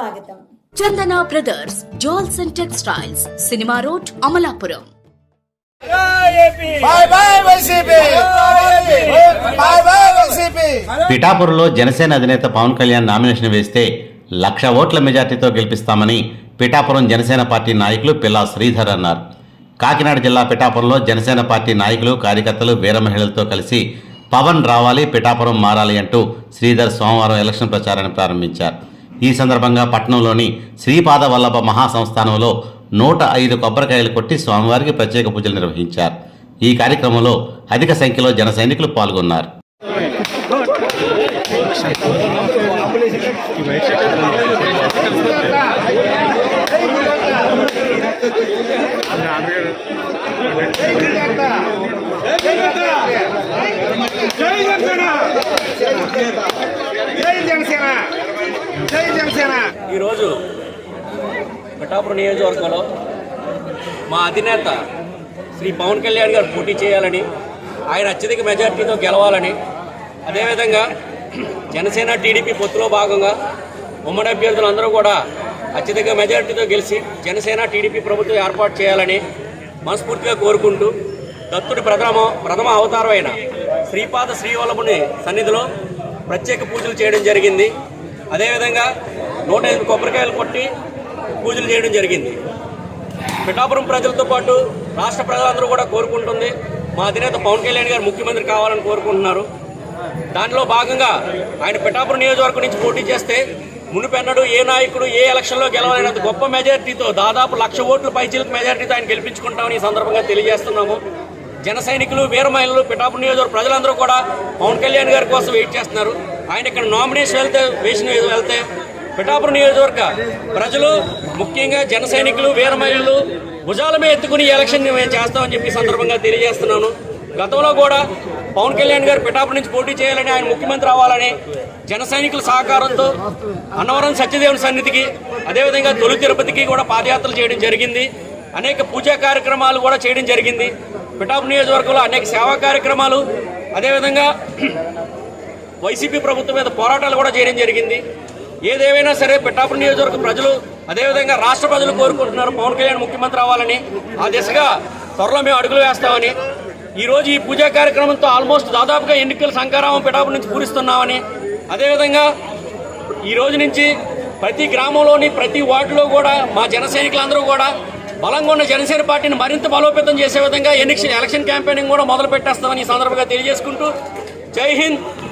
స్వాగతం. Chandana brothers jewels and textiles cinema road Amalapuram పిఠాపురంలో జనసేన అధినేత పవన్ కళ్యాణ్ నామినేషన్ వేస్తే లక్ష ఓట్ల మెజార్టీతో గెలిపిస్తామని పిఠాపురం జనసేన పార్టీ నాయకులు పిల్లా శ్రీధర్ అన్నారు. కాకినాడ జిల్లా పిఠాపురంలో జనసేన పార్టీ నాయకులు కార్యకర్తలు వీర మహిళలతో కలిసి పవన్ రావాలి పిఠాపురం మారాలి అంటూ శ్రీధర్ సోమవారం ఎలక్షన్ ప్రచారాన్ని ప్రారంభించారు. ఈ సందర్భంగా పట్టణంలోని శ్రీపాద వల్లభ మహాసంస్థానంలో నూట ఐదు కొబ్బరికాయలు కొట్టి స్వామివారికి ప్రత్యేక పూజలు నిర్వహించారు. ఈ కార్యక్రమంలో అధిక సంఖ్యలో జన సైనికులు పాల్గొన్నారు జై జనసేన జై జనసేన జై జనసేన ఈరోజు పిఠాపురం నియోజకవర్గంలో మా అధినేత శ్రీ పవన్ కళ్యాణ్ గారు పోటీ చేయాలని ఆయన అత్యధిక మెజార్టీతో గెలవాలని అదేవిధంగా జనసేన టీడీపీ పొత్తులో భాగంగా ఉమ్మడి అభ్యర్థులు అందరూ కూడా అత్యధిక మెజార్టీతో గెలిచి జనసేన టీడీపీ ప్రభుత్వం ఏర్పాటు చేయాలని మనస్ఫూర్తిగా కోరుకుంటూ దత్తుడి ప్రథమ ప్రథమ అవతారమైన శ్రీపాద శ్రీవల్లభుని సన్నిధిలో ప్రత్యేక పూజలు చేయడం జరిగింది. అదేవిధంగా నూట ఐదు కొబ్బరికాయలు కొట్టి పూజలు చేయడం జరిగింది. పిఠాపురం ప్రజలతో పాటు రాష్ట్ర ప్రజలందరూ కూడా కోరుకుంటుంది. మా అధినేత పవన్ కళ్యాణ్ గారు ముఖ్యమంత్రి కావాలని కోరుకుంటున్నారు. దానిలో భాగంగా ఆయన పిఠాపురం నియోజకవర్గం నుంచి పోటీ చేస్తే మునుపెన్నడు ఏ నాయకుడు ఏ ఎలక్షన్లో గెలవలేనంత గొప్ప మెజారిటీతో దాదాపు లక్ష ఓట్లు పైచీలకు మెజార్టీతో ఆయన గెలిపించుకుంటామని ఈ సందర్భంగా తెలియజేస్తున్నాము. జన సైనికులు వీర మహిళలు పిఠాపురం నియోజకవర్గ ప్రజలందరూ కూడా పవన్ కళ్యాణ్ గారి కోసం వెయిట్ చేస్తున్నారు. ఆయన ఇక్కడ నామినేషన్ వెళ్తే వేసిన వెళ్తే పిఠాపురం నియోజకవర్గ ప్రజలు ముఖ్యంగా జన సైనికులు వీరమహిళలు భుజాల మీద ఎత్తుకుని ఎలక్షన్ మేము చేస్తామని చెప్పి సందర్భంగా తెలియజేస్తున్నాను. గతంలో కూడా పవన్ కళ్యాణ్ గారు పిఠాపురం నుంచి పోటీ చేయాలని ఆయన ముఖ్యమంత్రి అవ్వాలని జన సైనికుల సహకారంతో అన్నవరం సత్యదేవుని సన్నిధికి అదేవిధంగా తొలి తిరుపతికి కూడా పాదయాత్రలు చేయడం జరిగింది. అనేక పూజా కార్యక్రమాలు కూడా చేయడం జరిగింది. పిఠాపురం నియోజకవర్గంలో అనేక సేవా కార్యక్రమాలు అదేవిధంగా వైసీపీ ప్రభుత్వం మీద పోరాటాలు కూడా చేయడం జరిగింది. ఏదేమైనా సరే పిఠాపురం నియోజకవర్గ ప్రజలు అదేవిధంగా రాష్ట్ర ప్రజలు కోరుకుంటున్నారు పవన్ కళ్యాణ్ ముఖ్యమంత్రి అవ్వాలని. ఆ దిశగా త్వరలో మేము అడుగులు వేస్తామని. ఈరోజు ఈ పూజా కార్యక్రమంతో ఆల్మోస్ట్ దాదాపుగా ఎన్నికల సంకారామం పిఠాపురం నుంచి పూరిస్తున్నామని. అదేవిధంగా ఈ రోజు నుంచి ప్రతి గ్రామంలోని ప్రతి వార్డులో కూడా మా జన సైనికులందరూ కూడా బలంగా ఉన్న జనసేన పార్టీని మరింత బలోపేతం చేసే విధంగా ఎన్నికల ఎలక్షన్ క్యాంపెయినింగ్ కూడా మొదలు పెట్టేస్తామని ఈ సందర్భంగా తెలియజేసుకుంటూ జై హింద్.